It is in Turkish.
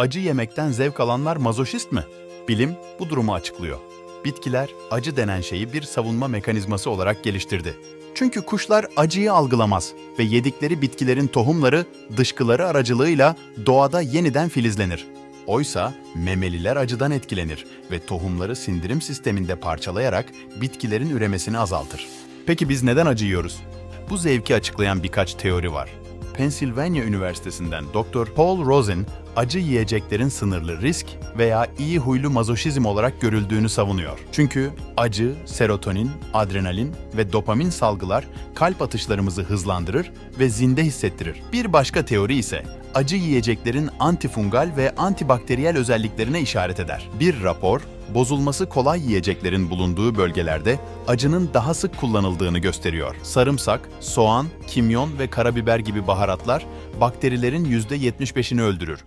Acı yemekten zevk alanlar mazoşist mi? Bilim bu durumu açıklıyor. Bitkiler acı denen şeyi bir savunma mekanizması olarak geliştirdi. Çünkü kuşlar acıyı algılamaz ve yedikleri bitkilerin tohumları dışkıları aracılığıyla doğada yeniden filizlenir. Oysa memeliler acıdan etkilenir ve tohumları sindirim sisteminde parçalayarak bitkilerin üremesini azaltır. Peki biz neden acı yiyoruz? Bu zevki açıklayan birkaç teori var. Pennsylvania Üniversitesi'nden Dr. Paul Rosen, acı yiyeceklerin sınırlı risk veya iyi huylu mazoşizm olarak görüldüğünü savunuyor. Çünkü acı, serotonin, adrenalin ve dopamin salgılar kalp atışlarımızı hızlandırır ve zinde hissettirir. Bir başka teori ise acı yiyeceklerin antifungal ve antibakteriyel özelliklerine işaret eder. Bir rapor, bozulması kolay yiyeceklerin bulunduğu bölgelerde acının daha sık kullanıldığını gösteriyor. Sarımsak, soğan, kimyon ve karabiber gibi baharatlar bakterilerin %75'ini öldürür.